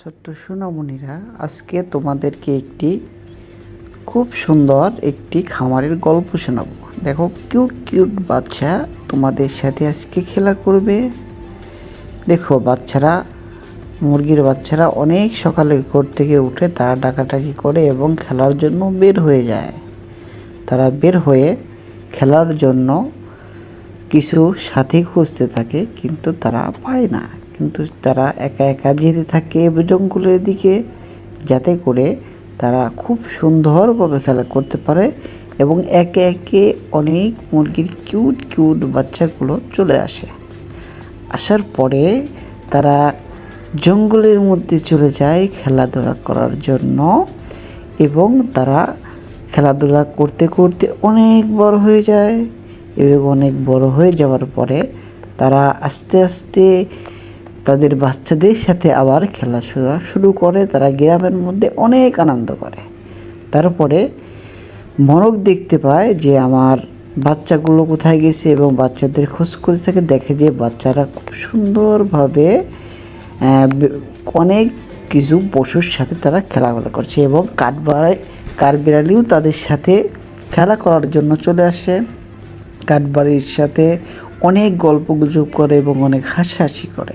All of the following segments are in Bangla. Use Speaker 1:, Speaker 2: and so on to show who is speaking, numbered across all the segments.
Speaker 1: ছোট্ট সোনামণিরা, আজকে তোমাদেরকে একটি খুব সুন্দর একটি খামারের গল্প শোনাবো। দেখো, কিউট কিউট বাচ্চা তোমাদের সাথে আজকে খেলা করবে। দেখো, বাচ্চারা, মুরগির বাচ্চারা অনেক সকালে ঘর থেকে উঠে তারা ডাকাটাকি করে এবং খেলার জন্য বের হয়ে যায়। তারা বের হয়ে খেলার জন্য কিছু সাথী খুঁজতে থাকে, কিন্তু তারা পায় না। কিন্তু তারা একা একা যেতে থাকে জঙ্গলের দিকে যাতে করে তারা খুব সুন্দরভাবে খেলা করতে পারে এবং একে একে অনেক মুরগির কিউট কিউট বাচ্চাগুলো চলে আসে। আসার পরে তারা জঙ্গলের মধ্যে চলে যায় খেলাধুলা করার জন্য এবং তারা খেলাধুলা করতে করতে অনেক বড় হয়ে যায় এবং অনেক বড় হয়ে যাওয়ার পরে তারা আস্তে আস্তে তাদের বাচ্চাদের সাথে আবার খেলাধুলা শুরু করে। তারা গ্রামের মধ্যে অনেক আনন্দ করে। তারপরে মনক দেখতে পায় যে আমার বাচ্চাগুলো কোথায় গেছে এবং বাচ্চাদের খোঁজ করে থাকে দেখে যে বাচ্চারা খুব সুন্দরভাবে অনেক কিছু পশুর সাথে তারা খেলাধুলা করছে এবং কাঠবাড়াই কাঠবিড়ালিও তাদের সাথে খেলা করার জন্য চলে আসে। কাঠবাড়ির সাথে অনেক গল্প গুজব করে এবং অনেক হাসাহাসি করে।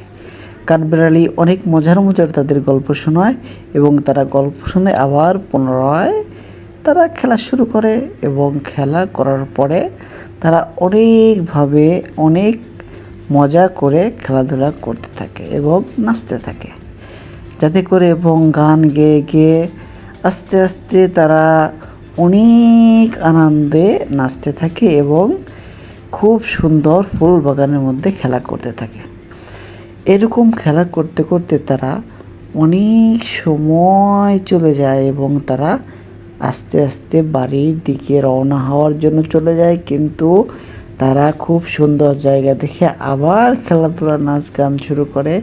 Speaker 1: কাঠবিড়ালি অনেক মজার মজার তাদের গল্প শোনায় এবং তারা গল্প শুনে আবার পুনরায় তারা খেলা শুরু করে এবং খেলা করার পরে তারা অনেকভাবে অনেক মজা করে খেলাধুলা করতে থাকে এবং নাচতে থাকে। যাতে করে এবং গান গেয়ে গেয়ে আস্তে আস্তে তারা অনেক আনন্দে নাচতে থাকে এবং খুব সুন্দর ফুল বাগানের মধ্যে খেলা করতে থাকে। এরকম খেলা করতে করতে তারা অনেক সময় চলে যায় এবং তারা আস্তে আস্তে বাড়ির দিকে রওনা হওয়ার জন্য চলে যায়। কিন্তু তারা খুব সুন্দর জায়গা দেখে আবার খেলাধুলা, নাচ গান শুরু করে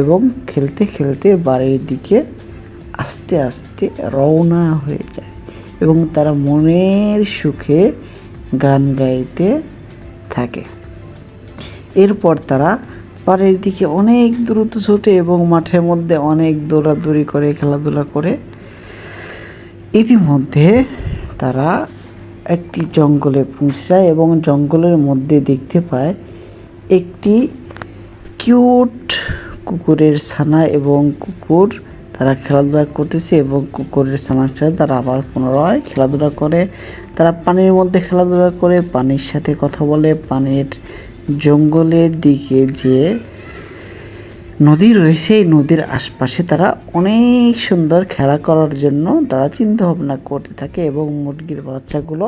Speaker 1: এবং খেলতে খেলতে বাড়ির দিকে আস্তে আস্তে রওনা হয়ে যায় এবং তারা মনের সুখে গান গাইতে থাকে। এরপর তারা পাড়ের দিকে অনেক দ্রুত ছোটে এবং মাঠের মধ্যে অনেক দৌড়াদৌড়ি করে, খেলাধুলা করে। ইতিমধ্যে তারা একটি জঙ্গলে পৌঁছে যায় এবং জঙ্গলের মধ্যে দেখতে পায় একটি কিউট কুকুরের ছানা এবং কুকুর তারা খেলাধুলা করতেছে এবং কুকুরের ছানার সাথে তারা আবার পুনরায় খেলাধুলা করে। তারা পানির মধ্যে খেলাধুলা করে, পানির সাথে কথা বলে, পানির জঙ্গলের দিকে যে নদী রয়েছে এই নদীর আশপাশে তারা অনেক সুন্দর খেলা করার জন্য তারা চিন্তা ভাবনা করতে থাকে এবং মুরগির বাচ্চাগুলো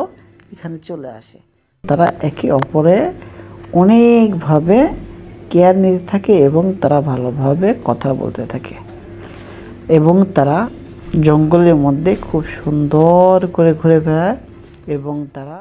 Speaker 1: এখানে চলে আসে। তারা একে অপরে অনেকভাবে কেয়ার নিতে থাকে এবং তারা ভালোভাবে কথা বলতে থাকে। এবং তারা জঙ্গলের মধ্যে খুব সুন্দর করে ঘুরে বেড়ায় এবং তারা